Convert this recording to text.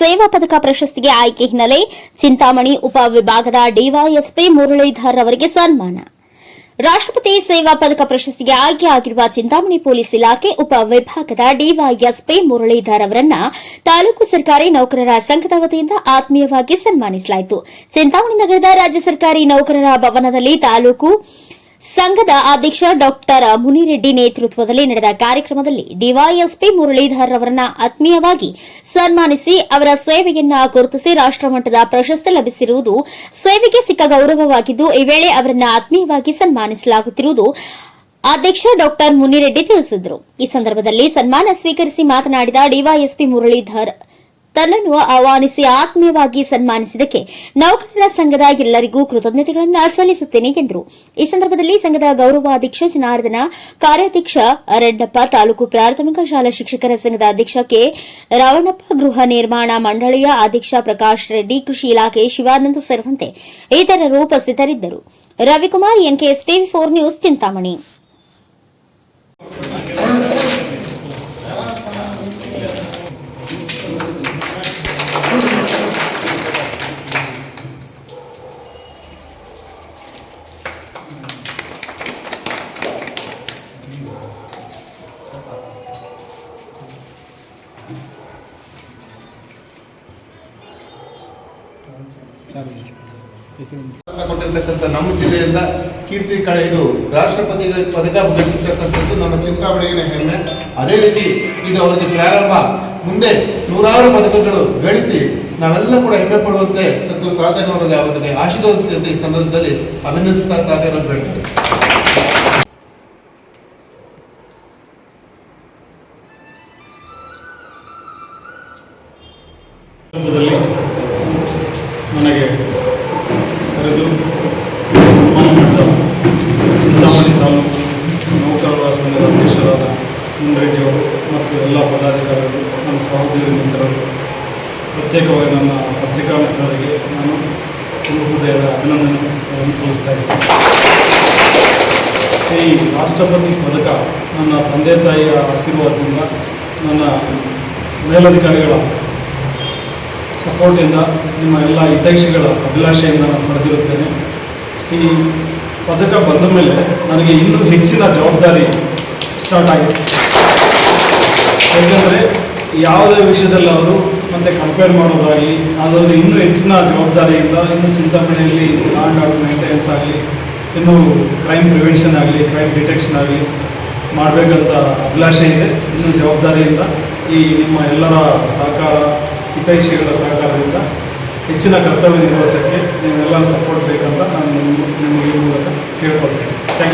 ಸೇವಾ ಪದಕ ಪ್ರಶಸ್ತಿಗೆ ಆಯ್ಕೆ ಹಿನ್ನೆಲೆ ಚಿಂತಾಮಣಿ ಉಪವಿಭಾಗದ ಡಿವೈಎಸ್ಪಿ ಮುರಳೀಧರ್ ಅವರಿಗೆ ಸನ್ಮಾನ. ರಾಷ್ಟ್ರಪತಿ ಸೇವಾ ಪದಕ ಪ್ರಶಸ್ತಿಗೆ ಆಯ್ಕೆಯಾಗಿರುವ ಚಿಂತಾಮಣಿ ಪೊಲೀಸ್ ಇಲಾಖೆ ಉಪವಿಭಾಗದ ಡಿವೈಎಸ್ಪಿ ಮುರಳೀಧರ್ ಅವರನ್ನ ತಾಲೂಕು ಸರ್ಕಾರಿ ನೌಕರರ ಸಂಘದ ವತಿಯಿಂದ ಆತ್ಮೀಯವಾಗಿ ಸನ್ಮಾನಿಸಲಾಯಿತು. ಚಿಂತಾಮಣಿ ನಗರದ ರಾಜ್ಯ ಸರ್ಕಾರಿ ನೌಕರರ ಭವನದಲ್ಲಿ ತಾಲೂಕು ಸಂಘದ ಅಧ್ಯಕ್ಷ ಡಾಕ್ಟರ್ ಮುನಿರೆಡ್ಡಿ ನೇತೃತ್ವದಲ್ಲಿ ನಡೆದ ಕಾರ್ಯಕ್ರಮದಲ್ಲಿ ಡಿವೈಎಸ್ಪಿ ಮುರಳೀಧರ್ ಅವರನ್ನ ಆತ್ಮೀಯವಾಗಿ ಸನ್ಮಾನಿಸಿ ಅವರ ಸೇವೆಯನ್ನ ಗುರುತಿಸಿ ರಾಷ್ಟಮಟ್ಟದ ಪ್ರಶಸ್ತಿ ಲಭಿಸಿರುವುದು ಸೇವೆಗೆ ಸಿಕ್ಕ ಗೌರವವಾಗಿದ್ದು, ಈ ವೇಳೆ ಅವರನ್ನ ಆತ್ಮೀಯವಾಗಿ ಸನ್ಮಾನಿಸಲಾಗುತ್ತಿರುವುದು ಅಧ್ಯಕ್ಷ ಡಾಕ್ಟರ್ ಮುನಿರೆಡ್ಡಿ ತಿಳಿಸಿದರು. ಈ ಸಂದರ್ಭದಲ್ಲಿ ಸನ್ಮಾನ ಸ್ವೀಕರಿಸಿ ಮಾತನಾಡಿದ ಡಿವೈಎಸ್ಪಿ ಮುರಳೀಧರ್ ತನ್ನನ್ನು ಆಹ್ವಾನಿಸಿ ಆತ್ಮೀಯವಾಗಿ ಸನ್ಮಾನಿಸಿದಕ್ಕೆ ನೌಕರರ ಸಂಘದ ಎಲ್ಲರಿಗೂ ಕೃತಜ್ಞತೆಗಳನ್ನು ಸಲ್ಲಿಸುತ್ತೇನೆ ಎಂದರು. ಈ ಸಂದರ್ಭದಲ್ಲಿ ಸಂಘದ ಗೌರವಾಧ್ಯಕ್ಷ ಜನಾರ್ದನ, ಕಾರ್ಯಾಧ್ಯಕ್ಷ ರೆಡ್ಡಪ್ಪ ತಾಲೂಕು ಪ್ರಾಥಮಿಕ ಶಾಲಾ ಶಿಕ್ಷಕರ ಸಂಘದ ಅಧ್ಯಕ್ಷ ಕೆ. ರಾವಣಪ್ಪ, ಗೃಹ ನಿರ್ಮಾಣ ಮಂಡಳಿಯ ಅಧ್ಯಕ್ಷ ಪ್ರಕಾಶ್ ರೆಡ್ಡಿ, ಕೃಷಿ ಇಲಾಖೆ ಶಿವಾನಂದ ಸೇರಿದಂತೆ ಇತರರು ಉಪಸ್ಥಿತರಿದ್ದರು. Ravikumar, NKS TV four news Chintamani. ಕೊಟ್ಟಿರ್ತಕ್ಕಂಥ ನಮ್ಮ ಜಿಲ್ಲೆಯಿಂದ ಕೀರ್ತಿ ಕಳೆ ಇದು ರಾಷ್ಟ್ರಪತಿ ಪದಕ ಗಳಿಸಿರ್ತಕ್ಕಂಥದ್ದು ನಮ್ಮ ಚಿಂತಾಮಣಿಗಿನ ಹೆಮ್ಮೆ ಅದೇ ರೀತಿ ಇದು ಅವರಿಗೆ ಪ್ರಾರಂಭ. ಮುಂದೆ ನೂರಾರು ಪದಕಗಳು ಗಳಿಸಿ ನಾವೆಲ್ಲ ಕೂಡ ಹೆಮ್ಮೆ ಪಡುವಂತೆ ಸದ್ಗುರು ತಾತನವರಿಗೆ ಅವರಿಗೆ ಆಶೀರ್ವದಿಸಿದಂತೆ ಈ ಸಂದರ್ಭದಲ್ಲಿ ಅಭಿನಂದಿಸ್ತಾ ತಾತನವರು ನನಗೆ ಕರೆದು ಸನ್ಮಾನ ಚಿಂತಾಮಣಿ ತಾಲೂಕು ನೌಕರರ ಸಂಘದ ಅಧ್ಯಕ್ಷರಾದ ಮುನ್ರೆಡ್ಡಿಯವರು ಮತ್ತು ಎಲ್ಲ ಪದಾಧಿಕಾರಿಗಳು ನನ್ನ ಸಹೋದರಿ ಮಿತ್ರರು ಪ್ರತ್ಯೇಕವಾಗಿ ನನ್ನ ಪತ್ರಿಕಾ ಮಿತ್ರರಿಗೆ ನಾನು ಹೃದಯದ ಅಭಿನಂದನೆಗಳನ್ನು ಸಲ್ಲಿಸ್ತಾ ಇದ್ದೇನೆ. ಈ ರಾಷ್ಟ್ರಪತಿ ಪದಕ ನನ್ನ ತಂದೆ ತಾಯಿಯ ಆಶೀರ್ವಾದದಿಂದ ನನ್ನ ಮೇಲಧಿಕಾರಿಗಳ ಸಪೋರ್ಟಿಂದ ನಿಮ್ಮ ಎಲ್ಲ ಹಿತೈಷಿಗಳ ಅಭಿಲಾಷೆಯಿಂದ ನಾನು ಪಡೆದಿರುತ್ತೇನೆ. ಈ ಪದಕ ಬಂದ ಮೇಲೆ ನನಗೆ ಇನ್ನೂ ಹೆಚ್ಚಿನ ಜವಾಬ್ದಾರಿ ಸ್ಟಾರ್ಟ್ ಆಗಿದೆ ಯಾಕೆಂದರೆ ಯಾವುದೇ ವಿಷಯದಲ್ಲಾದರೂ ಮತ್ತೆ ಕಂಪೇರ್ ಮಾಡೋದಾಗಲಿ ಅದರಲ್ಲಿ ಇನ್ನೂ ಹೆಚ್ಚಿನ ಜವಾಬ್ದಾರಿಯಿಂದ, ಇನ್ನೂ ಚಿಂತಾಮಣಿಯಲ್ಲಿ ಲ್ಯಾಂಡ್ ಆರ್ಡರ್ ಮೇಂಟೆನೆನ್ಸ್ ಆಗಲಿ, ಇನ್ನೂ ಕ್ರೈಮ್ ಪ್ರಿವೆನ್ಷನ್ ಆಗಲಿ ಕ್ರೈಮ್ ಡಿಟೆಕ್ಷನ್ ಆಗಲಿ ಮಾಡಬೇಕಂತ ಅಭಿಲಾಷೆ ಇದೆ. ಇನ್ನೂ ಜವಾಬ್ದಾರಿಯಿಂದ ಈ ನಿಮ್ಮ ಎಲ್ಲರ ಸಹಕಾರ ಹಿತೈಷಿಗಳ ಸಹಕಾರದಿಂದ ಹೆಚ್ಚಿನ ಕರ್ತವ್ಯ ನಿರ್ವಹಿಸೋಕ್ಕೆ ನೀವೆಲ್ಲ ಸಪೋರ್ಟ್ ಬೇಕಂತ ನಾನು ನಿಮಗೆ ಮೂಲಕ ಕೇಳ್ಕೊಳ್ತೇನೆ.